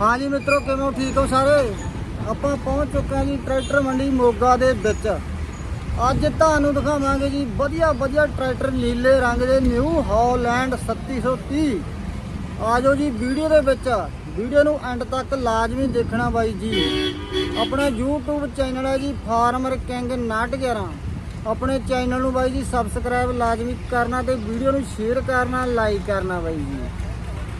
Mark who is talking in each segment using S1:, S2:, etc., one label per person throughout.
S1: ਹਾਂਜੀ ਮਿੱਤਰੋ, ਕਿਵੇਂ ਹੋ? ਠੀਕ ਹੋ ਸਾਰੇ? ਆਪਾਂ ਪਹੁੰਚ ਚੁੱਕੇ ਹਾਂ ਜੀ ਟਰੈਕਟਰ ਮੰਡੀ ਮੋਗਾ ਦੇ ਵਿੱਚ। ਅੱਜ ਤੁਹਾਨੂੰ ਦਿਖਾਵਾਂਗੇ ਜੀ ਵਧੀਆ ਵਧੀਆ ਟਰੈਕਟਰ ਨੀਲੇ ਰੰਗ ਦੇ, ਨਿਊ ਹਾਲੈਂਡ 3730 ਆਜੋ ਜੀ ਵੀਡੀਓ ਦੇ ਵਿੱਚ। ਵੀਡੀਓ ਨੂੰ ਐਂਡ ਤੱਕ ਲਾਜ਼ਮੀ ਦੇਖਣਾ ਬਾਈ ਜੀ। ਆਪਣਾ YouTube ਚੈਨਲ ਹੈ ਜੀ ਫਾਰਮਰ ਕਿੰਗ 911 ਆਪਣੇ ਚੈਨਲ ਨੂੰ ਬਾਈ ਜੀ ਸਬਸਕ੍ਰਾਈਬ ਲਾਜ਼ਮੀ ਕਰਨਾ ਤੇ ਵੀਡੀਓ ਨੂੰ ਸ਼ੇਅਰ ਕਰਨਾ ਲਾਈਕ ਕਰਨਾ ਬਾਈ ਜੀ।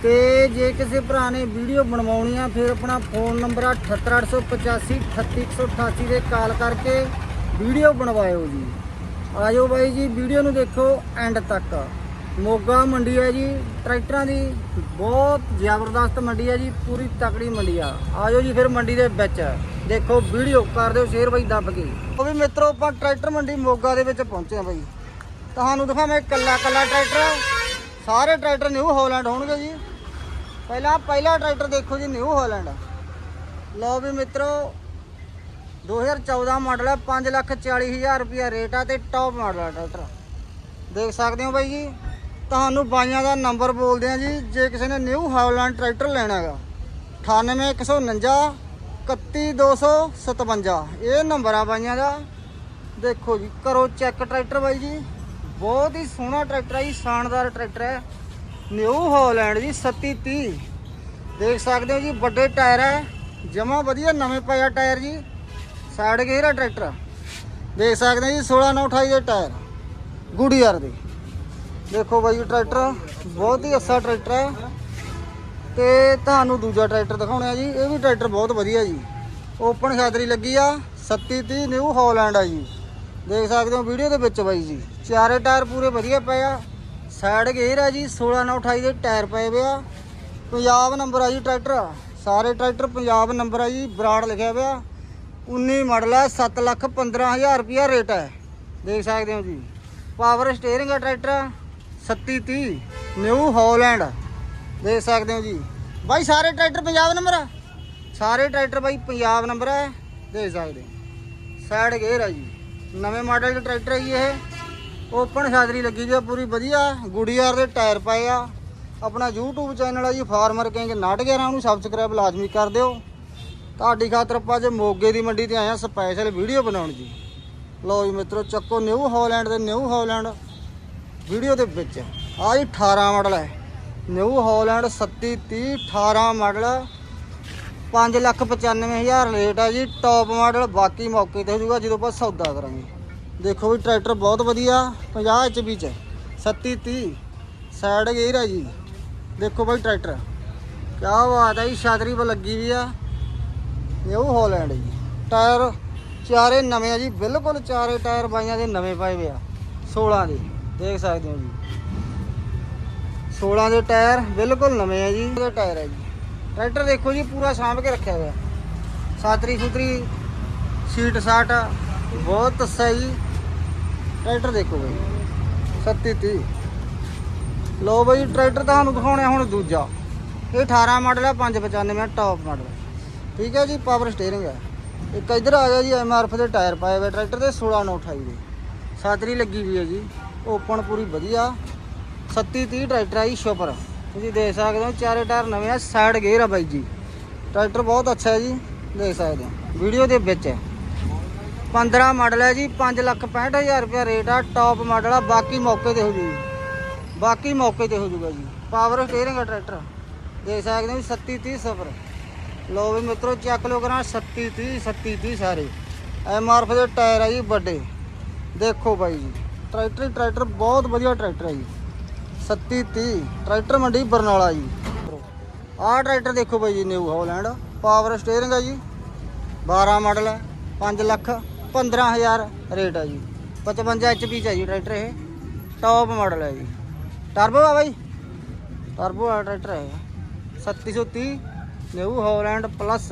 S1: ਤੇ ਜੇ ਕਿਸੇ ਭਰਾ ਨੇ ਵੀਡੀਓ ਬਣਵਾਉਣੀ ਆ, ਫਿਰ ਆਪਣਾ ਫੋਨ ਨੰਬਰ ਆ 78885 38188 ਤੇ ਕਾਲ ਕਰਕੇ ਵੀਡੀਓ ਬਣਵਾਇਓ ਜੀ। ਆਜੋ ਬਾਈ ਜੀ, ਵੀਡੀਓ ਨੂੰ ਦੇਖੋ, ਐਂਡ ਤੱਕ। ਮੋਗਾ ਮੰਡੀ ਹੈ ਜੀ, ਟਰੈਕਟਰਾਂ ਦੀ ਬਹੁਤ ਜ਼ਬਰਦਸਤ ਮੰਡੀ ਹੈ ਜੀ, ਪੂਰੀ ਤਕੜੀ ਮੰਡੀ ਆ। ਆਜੋ ਜੀ ਫਿਰ ਮੰਡੀ ਦੇ ਵਿੱਚ। ਦੇਖੋ, ਵੀਡੀਓ ਕਰ ਦਿਓ, ਸ਼ੇਅਰ ਬਾਈ ਦੱਬ ਕੇ। ਉਹ ਵੀ ਮਿੱਤਰੋ, ਆਪਾਂ ਟਰੈਕਟਰ ਮੰਡੀ ਮੋਗਾ ਦੇ ਵਿੱਚ ਪਹੁੰਚੇ ਆ ਬਾਈ। ਤੁਹਾਨੂੰ ਦਿਖਾਵਾਂ ਕੱਲਾ ਕੱਲਾ ਟਰੈਕਟਰ। ਸਾਰੇ ਟਰੈਕਟਰ ਨਿਊ ਹਾਲੈਂਡ ਹੋਣਗੇ ਜੀ। ਪਹਿਲਾਂ ਪਹਿਲਾ ਟਰੈਕਟਰ ਦੇਖੋ ਜੀ ਨਿਊ ਹਾਲੈਂਡ। ਲਓ ਵੀ ਮਿੱਤਰੋ 2014 ਮਾਡਲ ਹੈ 540000 ਰੁਪਿਆ ਰੇਟ ਆ ਤੇ ਟੌਪ ਮਾਡਲ ਆ ਟਰੈਕਟਰ। ਦੇਖ ਸਕਦੇ ਹੋ ਬਾਈ ਜੀ, ਤੁਹਾਨੂੰ ਬਾਈਆਂ ਦਾ ਨੰਬਰ ਬੋਲਦੇ ਆ ਜੀ, ਜੇ ਕਿਸੇ ਨੇ ਨਿਊ ਹਾਲੈਂਡ ਟਰੈਕਟਰ ਲੈਣਾ ਹੈਗਾ 98149 31257 ਇਹ ਨੰਬਰ ਆ ਬਾਈਆਂ ਦਾ। ਦੇਖੋ ਜੀ, ਕਰੋ ਚੈੱਕ ਟਰੈਕਟਰ ਬਾਈ ਜੀ, ਬਹੁਤ ਹੀ ਸੋਹਣਾ ਟਰੈਕਟਰ ਹੈ ਜੀ, ਸ਼ਾਨਦਾਰ ਟਰੈਕਟਰ ਹੈ। ਨਿਊ ਹਾਲੈਂਡ ਜੀ 3730 ਦੇਖ ਸਕਦੇ ਹੋ ਜੀ, ਵੱਡੇ ਟਾਇਰ ਹੈ। ਜਮਾ ਵਧੀਆ, ਨਵੇਂ ਪਾਇਆ ਟਾਇਰ ਜੀ। ਸਾਈਡ ਗੇਅਰ ਹੈ ਟਰੈਕਟਰ। ਦੇਖ ਸਕਦੇ ਹੋ ਜੀ 16 9 28 ਦੇ ਟਾਇਰ। ਗੁੜੀਆਰ ਦੇ। ਦੇਖੋ ਬਾਈ ਜੀ, ਟਰੈਕਟਰ ਬਹੁਤ ਹੀ ਅੱਛਾ ਟਰੈਕਟਰ ਹੈ। ਤੇ ਤੁਹਾਨੂੰ ਦੂਜਾ ਟਰੈਕਟਰ ਦਿਖਾਉਣਾ ਜੀ, ਇਹ ਵੀ ਟਰੈਕਟਰ ਬਹੁਤ ਵਧੀਆ ਜੀ। ਓਪਨ ਛਾਤਰੀ ਲੱਗੀ ਆ 3730 ਨਿਊ ਹਾਲੈਂਡ ਆ ਜੀ। ਦੇਖ ਸਕਦੇ ਹੋ, ਵੀਡੀਓ ਦੇ ਵਿੱਚ ਬਾਈ ਜੀ। ਚਾਰੇ ਟਾਇਰ ਪੂਰੇ ਵਧੀਆ ਪਏ ਆ। ਸਾਈਡ ਗੇਅਰ ਆ ਜੀ 16 9 28 ਦੇ ਟਾਇਰ ਪਏ ਵੇ ਆ। ਪੰਜਾਬ ਨੰਬਰ ਆ ਜੀ ਟਰੈਕਟਰ। ਸਾਰੇ ਟਰੈਕਟਰ ਪੰਜਾਬ ਨੰਬਰ ਆ ਜੀ, ਬਰਾੜ ਲਿਖਿਆ ਹੋਇਆ 19 ਮਾਡਲ ਹੈ 7 ਲੱਖ 15000 ਰੁਪਿਆ ਰੇਟ ਹੈ ਦੇਖ ਸਕਦੇ ਹੋ ਜੀ। ਪਾਵਰ ਸਟੀਅਰਿੰਗ ਹੈ ਟਰੈਕਟਰ। 3730 New Holland. ਦੇਖ ਸਕਦੇ ਹੋ ਜੀ। ਬਾਈ ਸਾਰੇ ਟਰੈਕਟਰ ਪੰਜਾਬ ਨੰਬਰ ਆ। ਸਾਰੇ ਟਰੈਕਟਰ ਬਾਈ ਪੰਜਾਬ ਨੰਬਰ ਹੈ ਦੇਖ ਸਕਦੇ ਹੋ। ਸਾਈਡ ਗੇਅਰ ਆ ਜੀ। ਨਵੇਂ ਮਾਡਲ ਦਾ ਟਰੈਕਟਰ ਹੈ ਜੀ ਇਹ। ਓਪਨ ਛਾਤਰੀ ਲੱਗੀ ਹੋਈ ਆ, ਪੂਰੀ ਵਧੀਆ। ਗੁੜੀਆਰ ਦੇ ਟਾਇਰ ਪਏ ਆ। ਆਪਣਾ YouTube ਚੈਨਲ ਆ ਜੀ, ਫਾਰਮਰ ਕਿੰਗ 911 ਨੂੰ ਸਬਸਕ੍ਰਾਈਬ ਲਾਜ਼ਮੀ ਕਰ ਦਿਓ। ਤੁਹਾਡੀ ਖਾਤਰ ਆਪਾਂ ਜੇ ਮੋਗੇ ਦੀ ਮੰਡੀ ਤੇ ਆਏ ਆ ਸਪੈਸ਼ਲ ਵੀਡੀਓ ਬਣਾਉਣ ਜੀ। ਲਓ ਜੀ ਮਿੱਤਰੋ, ਚੱਕੋ ਨਿਊ ਹਾਲੈਂਡ ਦੇ ਨਿਊ ਹਾਲੈਂਡ ਵੀਡੀਓ ਦੇ ਵਿੱਚ। ਆ ਜੀ 18 ਮਾਡਲ ਹੈ ਨਿਊ ਹਾਲੈਂਡ 3730 18 ਮਾਡਲ। 595000 ਰੇਟ ਹੈ ਜੀ ਟੌਪ ਮਾਡਲ ਬਾਕੀ ਮੌਕੇ ਤੇ ਹੋ ਜਾਊਗਾ, ਜਦੋਂ ਆਪਾਂ ਸੌਦਾ ਕਰਾਂਗੇ। ਦੇਖੋ ਵੀ ਟਰੈਕਟਰ ਬਹੁਤ ਵਧੀਆ 50 ਇੰਚ ਵਿੱਚ। 3730 ਸਾਈਡ ਗੇਅਰ ਹੈ ਜੀ। ਦੇਖੋ ਬਾਈ ਟਰੈਕਟਰ। ਕਿਆ ਬਾਤ ਹੈ ਜੀ, ਛਾਤਰੀ ਪਰ ਲੱਗੀ ਵੀ ਆ। ਨਿਊ ਹਾਲੈਂਡ ਜੀ। ਟਾਇਰ ਚਾਰੇ ਨਵੇਂ ਆ ਜੀ, ਬਿਲਕੁਲ ਚਾਰੇ ਟਾਇਰ ਬਾਈਆਂ ਦੇ ਨਵੇਂ ਪਾਏ ਵੇ ਆ। 16 ਦੇ, ਦੇਖ ਸਕਦੇ ਹੋ ਜੀ। 16 ਦੇ ਟਾਇਰ ਬਿਲਕੁਲ ਨਵੇਂ ਆ ਜੀ ਉਹਦੇ ਟਾਇਰ ਹੈ ਜੀ। ਟਰੈਕਟਰ ਦੇਖੋ ਜੀ, ਪੂਰਾ ਸਾਂਭ ਕੇ ਰੱਖਿਆ ਹੋਇਆ। ਸਾਤਰੀ ਸੁਤਰੀ ਸੀਟ ਸਾਟ ਬਹੁਤ ਅੱਛਾ ਜੀ ਟਰੈਕਟਰ ਦੇਖੋ ਬਈ। 3730 ਲਓ ਬਈ, ਟਰੈਕਟਰ ਤੁਹਾਨੂੰ ਦਿਖਾਉਣੇ ਹੁਣ ਦੂਜਾ। ਇਹ 18 ਮਾਡਲ ਹੈ 595 ਟੌਪ ਮਾਡਲ ਠੀਕ ਹੈ ਜੀ ਪਾਵਰ ਸਟੀਅਰਿੰਗ ਹੈ ਇੱਕ ਇੱਧਰ ਆ ਗਿਆ ਜੀ ਐਮਆਰਐਫ ਦੇ ਟਾਇਰ ਪਾਏ ਹੋਏ ਟਰੈਕਟਰ ਦੇ 1628 ਦੇ। ਸਾਤਰੀ ਲੱਗੀ ਵੀ ਹੈ ਜੀ ਓਪਨ ਪੂਰੀ ਵਧੀਆ। 3730 ਟਰੈਕਟਰ ਆ ਜੀ ਸ਼ੋਪਰ ਤੁਸੀਂ ਦੇਖ ਸਕਦੇ ਹੋ, ਚਾਰੇ ਟਾਇਰ ਨਵੇਂ ਆ ਸਾਈਡ ਗੇਅਰ ਆ ਬਾਈ ਜੀ। ਟਰੈਕਟਰ ਬਹੁਤ ਅੱਛਾ ਹੈ ਜੀ, ਦੇਖ ਸਕਦੇ ਹੋ। ਵੀਡੀਓ ਦੇ ਵਿੱਚ ਹੈ। 15 ਮਾਡਲ ਹੈ ਜੀ 5 ਲੱਖ 65000 ਰੁਪਏ ਰੇਟ ਆ ਟੌਪ ਮਾਡਲ ਆ, ਬਾਕੀ ਮੌਕੇ ਤੇ ਹੋ ਜੂ ਜੀ ਬਾਕੀ ਮੌਕੇ ਤੇ ਹੋ ਜੂਗਾ ਜੀ। ਪਾਵਰ ਸਟੀਅਰਿੰਗ ਆ ਟਰੈਕਟਰ ਦੇਖ ਸਕਦੇ ਹੋ 37 30 ਸਫਰ। ਲੋ ਵੀ ਮਿੱਤਰੋ, ਚੈੱਕ ਲੋ ਕਰਾਂ 37 30 37 30 ਸਾਰੇ। ਐਮਆਰਐਫ ਦੇ ਟਾਇਰ ਆ ਜੀ, ਵੱਡੇ। ਦੇਖੋ ਬਾਈ ਜੀ ਟਰੈਕਟਰ ਟਰੈਕਟਰ ਬਹੁਤ ਵਧੀਆ ਟਰੈਕਟਰ ਹੈ ਜੀ। 37 30 ਟਰੈਕਟਰ ਮੰਡੀ ਬਰਨਾਲਾ ਜੀ। ਆਹ ਟਰੈਕਟਰ ਦੇਖੋ ਬਾਈ ਜੀ ਨਿਊ ਹੌਲੈਂਡ ਪਾਵਰ ਸਟੀਅਰਿੰਗ ਹੈ ਜੀ। 12 ਮਾਡਲ ਹੈ 5 ਲੱਖ। 15000 ਰੇਟ ਹੈ ਜੀ। 55 ਐਚਪੀ ਚ ਹੈ ਜੀ ਟਰੈਕਟਰ ਇਹ। ਟੌਪ ਮਾਡਲ ਹੈ ਜੀ। ਟਰਬੋ ਆ ਬਾਈ। ਟਰਬੋ ਵਾਲਾ ਟਰੈਕਟਰ ਹੈ 3730 ਨਿਊ ਹਾਲੈਂਡ ਪਲੱਸ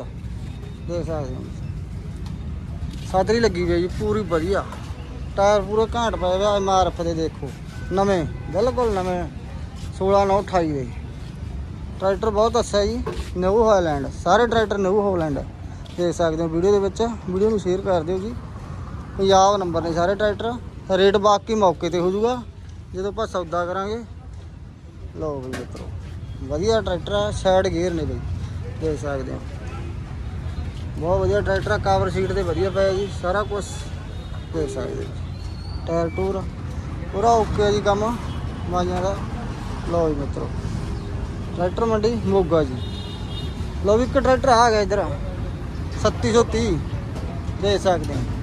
S1: ਦੇਖ ਸਕਦੇ ਹੋ ਸਾਦਰੀ ਲੱਗੀ ਹੋਈ ਹੈ ਜੀ, ਪੂਰੀ ਵਧੀਆ। ਟਾਇਰ ਪੂਰੇ ਘਾਟ ਪਏ ਹੋਏ ਐਮਆਰਐਫ ਦੇ ਦੇਖੋ। ਨਵੇਂ, ਬਿਲਕੁਲ ਨਵੇਂ। 16 9 28 ਦੇ। ਟਰੈਕਟਰ ਬਹੁਤ ਅੱਛਾ ਹੈ ਜੀ ਨਿਊ ਹਾਲੈਂਡ ਸਾਰੇ ਟਰੈਕਟਰ ਨਿਊ ਹਾਲੈਂਡ ਦੇਖ ਸਕਦੇ ਹੋ ਵੀਡੀਓ ਦੇ ਵਿੱਚ। ਵੀਡੀਓ ਨੂੰ ਸ਼ੇਅਰ ਕਰ ਦਿਓ ਜੀ। ਪੰਜਾਬ ਨੰਬਰ ਨੇ ਸਾਰੇ ਟਰੈਕਟਰ। ਰੇਟ ਬਾਕੀ ਮੌਕੇ ਤੇ ਹੋ ਜਾਊਗਾ ਜਦੋਂ ਆਪਾਂ ਸੌਦਾ ਕਰਾਂਗੇ। ਲਓ ਬਈ ਮਿੱਤਰੋ, ਵਧੀਆ ਟਰੈਕਟਰ ਹੈ ਸਾਈਡ ਗੇਅਰ ਨੇ ਬਈ। ਦੇਖ ਸਕਦੇ ਹੋ। ਬਹੁਤ ਵਧੀਆ ਟਰੈਕਟਰ ਆ ਕਵਰ ਸੀਟ ਤੇ ਵਧੀਆ ਪਿਆ ਜੀ, ਸਾਰਾ ਕੁਝ ਦੇਖ ਸਕਦੇ ਹੋ। ਟਾਇਰ ਟੂਰ ਪੂਰਾ ਓਕੇ ਜੀ ਕੰਮ, ਮਾਈਆਂ ਦਾ। ਲਓ ਜੀ ਮਿੱਤਰੋ, ਟਰੈਕਟਰ ਮੰਡੀ ਮੋਗਾ ਜੀ। ਲਓ ਵੀ ਇੱਕ ਟਰੈਕਟਰ ਆ ਗਿਆ ਇਧਰ। 3730 ਦੇਖ ਸਕਦੇ ਹੋ।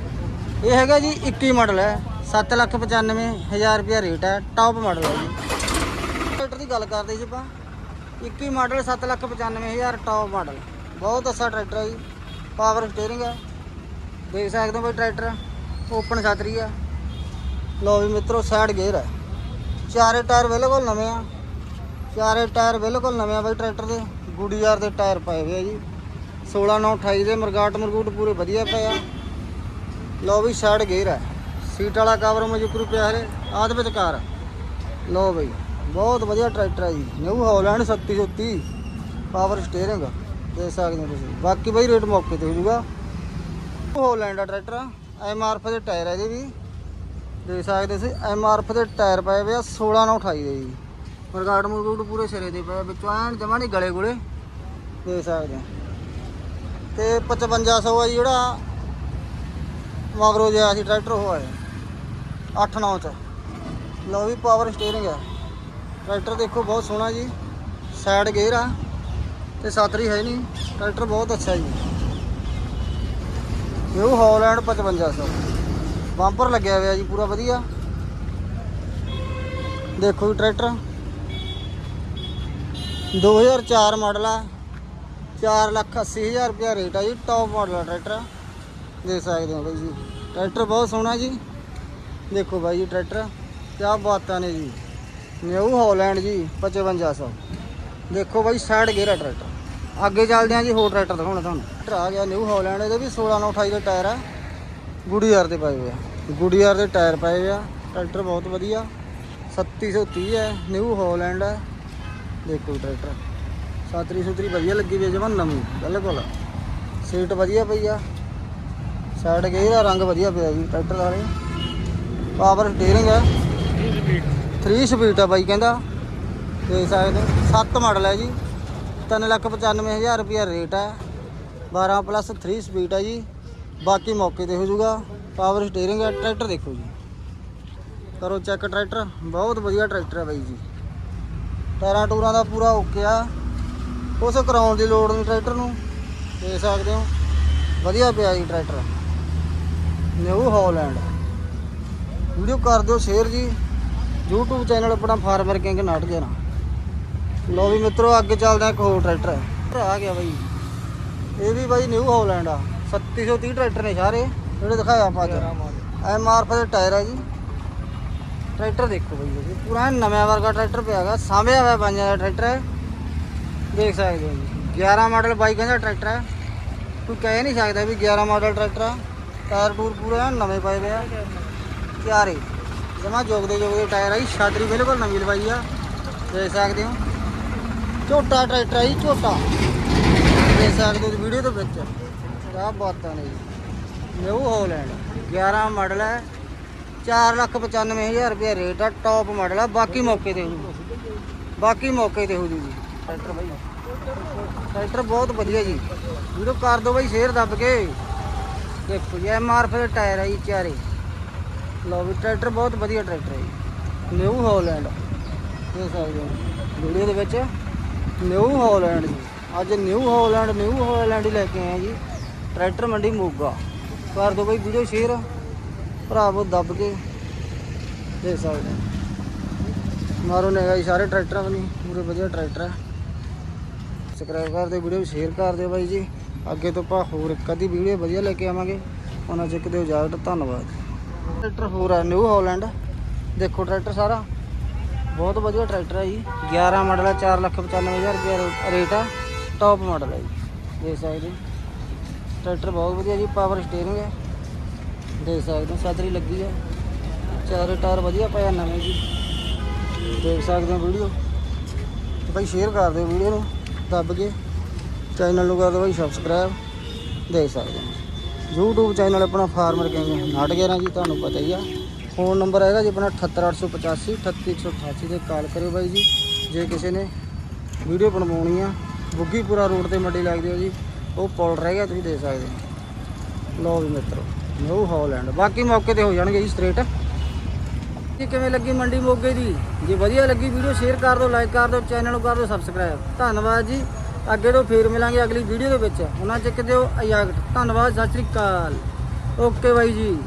S1: ਇਹ ਹੈਗਾ ਜੀ 21 ਮਾਡਲ ਹੈ 795000 ਰੁਪਿਆ ਰੇਟ ਹੈ ਟੌਪ ਮਾਡਲ ਹੈ ਜੀ। ਟਰੈਕਟਰ ਦੀ ਗੱਲ ਕਰਦੇ ਜੀ ਆਪਾਂ 21 ਮਾਡਲ 795000 ਟੌਪ ਮਾਡਲ ਬਹੁਤ ਅੱਛਾ ਟਰੈਕਟਰ ਹੈ ਜੀ ਪਾਵਰ ਸਟੀਅਰਿੰਗ ਹੈ। ਦੇਖ ਸਕਦੇ ਹੋ ਬਈ ਟਰੈਕਟਰ ਓਪਨ ਛਤਰੀ ਹੈ। ਲਓ ਵੀ ਮਿੱਤਰੋ ਸਾਈਡ ਗੇਅਰ ਹੈ। ਚਾਰੇ ਟਾਇਰ ਬਿਲਕੁਲ ਨਵੇਂ ਆ। ਚਾਰੇ ਟਾਇਰ ਬਿਲਕੁਲ ਨਵੇਂ ਆ ਬਾਈ ਟਰੈਕਟਰ ਦੇ। ਗੁਡੀਆਰ ਦੇ ਟਾਇਰ ਪਏ ਹੋਏ ਆ ਜੀ। 16 9 28 ਦੇ ਮਰਗਾਟ ਮਰਗੂਟ ਪੂਰੇ ਵਧੀਆ ਪਏ ਆ। ਲਓ ਵੀ ਸਾਈਡ ਗੇਅਰ ਹੈ। ਸੀਟ ਵਾਲਾ ਕਵਰ ਮਜੂਕਰੂ ਪਿਆ ਹਰੇ ਆਦ ਵਿੱਚ ਕਾਰ। ਲਓ ਬਈ, ਬਹੁਤ ਵਧੀਆ ਟਰੈਕਟਰ ਹੈ ਜੀ। ਨਿਊ ਹਾਲੈਂਡ 3730 ਪਾਵਰ ਸਟੀਅਰਿੰਗ ਦੇ ਸਕਦੇ ਹੋ ਤੁਸੀਂ। ਬਾਕੀ ਬਈ ਰੇਟ ਮੌਕੇ ਤੇ ਹੋ ਜਾਊਗਾ। ਹਾਲੈਂਡ ਦਾ ਟਰੈਕਟਰ ਐਮ ਆਰ ਐਫ ਦੇ ਟਾਇਰ ਹੈ ਇਹਦੇ ਵੀ। ਦੇਖ ਸਕਦੇ ਸੀ ਐਮ ਆਰ ਐਫ ਦੇ ਟਾਇਰ ਪਏ ਹੋਏ ਆ 16 ਨਾਲ 28 ਦੇ ਜੀ। ਮਰਗਾਟ ਮਰਗੂਟ ਪੂਰੇ ਸਿਰੇ ਦੇ ਪਏ, ਵਿੱਚੋਂ ਐਨ ਜਮਾ ਨਹੀਂ ਗਲੇ ਗੁਲੇ। ਦੇਖ ਸਕਦੇ ਆ ਤੇ 5500 ਆ ਜੀ ਜਿਹੜਾ ਮਗਰੋਂ ਜਿਹਾ ਸੀ ਟਰੈਕਟਰ ਉਹ ਆਏ। 8 9 ਚ। ਲਓ ਵੀ ਪਾਵਰ ਸਟੀਅਰਿੰਗ ਹੈ ਟਰੈਕਟਰ ਦੇਖੋ ਬਹੁਤ ਸੋਹਣਾ ਜੀ। ਸਾਈਡ ਗੇਅਰ ਆ। ਤੇ ਸਾਤਰੀ ਹੈ ਨਹੀਂ ਟਰੈਕਟਰ ਬਹੁਤ ਅੱਛਾ ਜੀ। ਨਿਊ ਹਾਲੈਂਡ 5500 ਬੰਪਰ ਲੱਗਿਆ ਹੋਇਆ ਜੀ, ਪੂਰਾ ਵਧੀਆ। ਦੇਖੋ ਜੀ ਟਰੈਕਟਰ। 2004 ਮਾਡਲ ਆ। 4 ਲੱਖ 80 ਹਜ਼ਾਰ ਰੁਪਇਆ ਰੇਟ ਆ ਜੀ ਟੌਪ ਮਾਡਲ ਆ ਟਰੈਕਟਰ। ਦੇਖ ਸਕਦੇ ਹੋ ਬਾਈ ਜੀ। ਟਰੈਕਟਰ ਬਹੁਤ ਸੋਹਣਾ ਜੀ। ਦੇਖੋ ਬਾਈ ਜੀ ਟਰੈਕਟਰ, ਕਿਆ ਬਾਤਾਂ ਨੇ ਜੀ। ਨਿਊ ਹਾਲੈਂਡ ਜੀ 5500 ਦੇਖੋ ਬਾਈ, ਸਾਈਡ ਗੇਅਰ ਟਰੈਕਟਰ। ਅੱਗੇ ਚੱਲਦੇ ਆ ਜੀ, ਹੋਰ ਟਰੈਕਟਰ ਦਿਖਾਉਣਾ ਤੁਹਾਨੂੰ। ਟਰੈਕਟਰ ਆ ਗਿਆ ਨਿਊ ਹਾਲੈਂਡ, ਇਹਦੇ ਵੀ 16 ਨਾਲ 28 ਦੇ ਟਾਇਰ ਆ। ਗੁੜੀਆਰ ਦੇ ਪਏ ਹੋਏ ਆ। ਗੁੜੀਆਰ ਦੇ ਟਾਇਰ ਪਏ ਹੋਏ ਆ। ਟਰੈਕਟਰ ਬਹੁਤ ਵਧੀਆ। 3730 ਹੈ, ਨਿਊ ਹਾਲੈਂਡ ਹੈ। ਦੇਖੋ ਟਰੈਕਟਰ। ਸਾਤਰੀ ਸੁਤਰੀ ਵਧੀਆ ਲੱਗੀ ਵੀ ਜਮਨ ਨਵੀਂ, ਬਿਲਕੁਲ। ਸੀਟ ਵਧੀਆ ਪਈ ਆ। ਸਾਈਡ ਗਈ ਦਾ ਰੰਗ ਵਧੀਆ ਪਿਆ ਜੀ, ਟਰੈਕਟਰ ਦਾ ਹਲੇ ਪਾਵਰ ਸਟੀਅਰਿੰਗ ਹੈ। 3 ਸਪੀਡ ਆ ਬਾਈ, ਕਹਿੰਦਾ। ਦੇਖ ਸਕਦੇ 7 ਮਾਡਲ ਹੈ ਜੀ। 395000 ਰੁਪਿਆ ਰੇਟ ਹੈ। 12 ਪਲੱਸ 3 ਸਪੀਡ ਹੈ ਜੀ। ਬਾਕੀ ਮੌਕੇ ਤੇ ਹੋ ਜਾਊਗਾ। ਪਾਵਰ ਸਟੀਅਰਿੰਗ ਹੈ, ਟਰੈਕਟਰ ਦੇਖੋ ਜੀ। ਕਰੋ ਚੈੱਕ ਟਰੈਕਟਰ। ਬਹੁਤ ਵਧੀਆ ਟਰੈਕਟਰ ਹੈ ਬਾਈ ਜੀ। ਟਾਇਰਾਂ ਟੂਰਾਂ ਦਾ ਪੂਰਾ ਓਕੇ ਆ। ਉਸ ਕਰਾਉਣ ਦੀ ਲੋੜ ਨਹੀਂ ਟਰੈਕਟਰ ਨੂੰ। ਦੇਖ ਸਕਦੇ ਹੋ। ਵਧੀਆ ਪਿਆ ਜੀ ਟਰੈਕਟਰ। New Holland. ਵੀਡੀਓ ਕਰ ਦਿਓ ਸ਼ੇਅਰ ਜੀ। YouTube ਚੈਨਲ ਆਪਣਾ ਫਾਰਮਰ ਕਿੰਗ ਨਾਟ ਨਾ ਲੋ ਵੀ ਮਿੱਤਰੋ ਅੱਗੇ ਚੱਲਦੇ ਇੱਕ ਹੋਰ ਟਰੈਕਟਰ। ਆ ਗਿਆ ਬਾਈ। ਇਹ ਵੀ ਬਾਈ ਨਿਊ ਹਾਲੈਂਡ ਆ। 3730 ਟਰੈਕਟਰ ਨੇ ਸਾਰੇ। ਜਿਹੜੇ ਦਿਖਾਇਆ ਆਪਾਂ ਅੱਜ। ਐਮ ਆਰ ਦੇ ਟਾਇਰ ਆ ਜੀ। ਟਰੈਕਟਰ ਦੇਖੋ ਬਾਈ ਪੂਰਾ ਨਵੇਂ ਵਰਗਾ ਟਰੈਕਟਰ ਪਿਆ ਹੈਗਾ। ਸਾਂਭਿਆ ਹੋਇਆ ਪੰਜਾਂ ਦਾ ਟਰੈਕਟਰ ਹੈ। ਦੇਖ ਸਕਦੇ ਹੋ ਜੀ। 11 ਮਾਡਲ ਬਾਈ ਕਹਿੰਦਾ ਟਰੈਕਟਰ ਹੈ। ਕੋਈ ਕਹਿ ਨਹੀਂ ਸਕਦਾ ਵੀ 11 ਮਾਡਲ ਟਰੈਕਟਰ ਆ। ਟਾਇਰ ਟੂਰ ਪੂਰਾ ਐਨ ਨਵੇਂ ਪਏ ਹੋਏ ਆ। ਚਾਰੇ ਜਮਾ ਜੋਗਦੇ ਜੋਗਦੇ ਟਾਇਰ ਆ ਜੀ ਛਾਤਰੀ ਬਿਲਕੁਲ ਨਵੀਂ ਲਵਾਈ ਆ। ਦੇਖ ਸਕਦੇ ਹੋ। ਝੋਟਾ ਟਰੈਕਟਰ ਆ ਜੀ ਝੋਟਾ। ਦੇਖ ਸਕਦੇ ਹੋ ਵੀਡੀਓ ਦੇ ਵਿੱਚ। ਕਿਆ ਬਾਤਾਂ ਨੇ ਜੀ। ਨਿਊ ਹਾਲੈਂਡ 11 ਮਾਡਲ ਹੈ। 495000 ਰੁਪਏ ਰੇਟ ਆ ਟੌਪ ਮਾਡਲ ਆ। ਬਾਕੀ ਮੌਕੇ ਤੇ ਹੋ ਬਾਕੀ ਮੌਕੇ ਤੇ ਹੋ ਜੂ ਜੀ ਟਰੈਕਟਰ ਬਾਈ। ਟਰੈਕਟਰ ਬਹੁਤ ਵਧੀਆ ਜੀ। ਵੀਡੀਓ ਕਰ ਦਿਓ ਬਾਈ ਸ਼ੇਅਰ ਦੱਬ ਕੇ। ਦੇਖੋ ਜੀ ਐਮ ਆਰ ਦੇ ਟਾਇਰ ਆ ਜੀ ਚਾਰੇ। ਲਓ ਵੀ, ਟਰੈਕਟਰ ਬਹੁਤ ਵਧੀਆ ਟਰੈਕਟਰ ਹੈ ਜੀ। ਨਿਊ ਹਾਲੈਂਡ, ਦੇਖ ਸਕਦੇ ਹੋ। ਵੀਡੀਓ ਦੇ ਵਿੱਚ ਨਿਊ ਹਾਲੈਂਡ ਜੀ। ਅੱਜ ਨਿਊ ਹਾਲੈਂਡ ਨਿਊ ਹਾਲੈਂਡ ਹੀ ਲੈ ਕੇ ਆਏ ਜੀ। ਟਰੈਕਟਰ ਮੰਡੀ ਮੋਗਾ। ਕਰ ਦਿਓ ਬਾਈ ਵੀਡੀਓ ਸ਼ੇਅਰ ਭਰਾਵੋ ਦੱਬ ਕੇ ਦੇਖ ਸਕਦੇ ਹੋ। ਮਾਰੋ ਨੇ ਜੀ, ਸਾਰੇ ਟਰੈਕਟਰਾਂ ਬਣੀ ਪੂਰੇ ਵਧੀਆ ਟਰੈਕਟਰ ਹੈ ਸਬਸਕ੍ਰਾਈਬ ਕਰ ਦਿਓ, ਵੀਡੀਓ ਸ਼ੇਅਰ ਕਰ ਦਿਓ ਬਾਈ ਜੀ। ਅੱਗੇ ਤੋਂ ਆਪਾਂ ਹੋਰ ਇੱਕ ਅੱਧੀ ਵੀਡੀਓ ਵਧੀਆ ਲੈ ਕੇ ਆਵਾਂਗੇ। ਉਹਨਾਂ ਚ ਇੱਕ ਦਿਓ ਇਜਾਜ਼ਤ, ਧੰਨਵਾਦ। ਟਰੈਕਟਰ ਹੋਰ ਹੈ ਨਿਊ ਹਾਲੈਂਡ ਦੇਖੋ ਟਰੈਕਟਰ ਸਾਰਾ। ਬਹੁਤ ਵਧੀਆ ਟਰੈਕਟਰ ਹੈ ਜੀ। 11 ਮਾਡਲ ਹੈ 495000 ਰੁਪਏ ਰੇਟ ਆ। ਟੌਪ ਮਾਡਲ ਹੈ ਜੀ। ਦੇਖ ਸਕਦੇ ਹੋ। ਟਰੈਕਟਰ ਬਹੁਤ ਵਧੀਆ ਜੀ ਪਾਵਰ ਸਟੀਅਰਿੰਗ ਹੈ ਦੇਖ ਸਕਦੇ ਹੋ ਛਤਰੀ ਲੱਗੀ ਹੈ ਚਾਰੇ ਟਾਇਰ ਵਧੀਆ ਪਿਆ ਨਵੇਂ ਜੀ। ਦੇਖ ਸਕਦੇ ਹੋ ਵੀਡੀਓ। ਭਾਈ ਸ਼ੇਅਰ ਕਰ ਦਿਓ ਵੀਡੀਓ ਨੂੰ, ਦੱਬ ਕੇ। ਚੈਨਲ ਨੂੰ ਕਰ ਦਿਓ ਭਾਈ ਸਬਸਕ੍ਰਾਈਬ ਦੇਖ ਸਕਦੇ ਹੋ। YouTube ਚੈਨਲ ਆਪਣਾ ਫਾਰਮਰ ਕਿੰਗ ਨਾਟ ਗਿਆ ਜੀ, ਤੁਹਾਨੂੰ ਪਤਾ ਹੀ ਆ। ਫੋਨ ਨੰਬਰ ਹੈਗਾ ਜੀ ਆਪਣਾ 78885 38188 ਤੇ ਕਾਲ ਕਰਿਓ ਬਾਈ ਜੀ। ਜੇ ਕਿਸੇ ਨੇ ਵੀਡੀਓ ਬਣਵਾਉਣੀ ਆ, ਬੁੱਗੀਪੁਰਾ ਰੋਡ ਤੇ ਮੰਡੀ ਲੱਗਦੀ ਹੋ ਜੀ, ਉਹ ਪੁਲ ਰਹਿ ਗਿਆ, ਤੁਸੀਂ ਦੇਖ ਸਕਦੇ ਹੋ। ਲੋ ਵੀ ਮਿੱਤਰੋ, ਨਿਊ ਹਾਲੈਂਡ। ਬਾਕੀ ਮੌਕੇ ਤੇ ਹੋ ਜਾਣਗੇ ਜੀ ਸਟ੍ਰੇਟ ਜੀ, ਕਿਵੇਂ ਲੱਗੀ ਮੰਡੀ ਮੋਗੇ ਦੀ? ਜੇ ਵਧੀਆ ਲੱਗੀ ਵੀਡੀਓ, ਸ਼ੇਅਰ ਕਰ ਦਿਓ ਲਾਈਕ ਕਰ ਦਿਓ ਚੈਨਲ ਨੂੰ ਕਰ ਦਿਓ ਸਬਸਕ੍ਰਾਈਬ ਧੰਨਵਾਦ ਜੀ। ਅੱਗੇ ਤੋਂ ਫੇਰ ਮਿਲਾਂਗੇ ਅਗਲੀ ਵੀਡੀਓ ਦੇ ਵਿੱਚ। ਉਹਨਾਂ ਚੱਕ ਦਿਓ ਇਜਾਜ਼ਤ ਧੰਨਵਾਦ। ਸਤਿ ਸ੍ਰੀ ਅਕਾਲ। ਓਕੇ ਬਾਈ ਜੀ।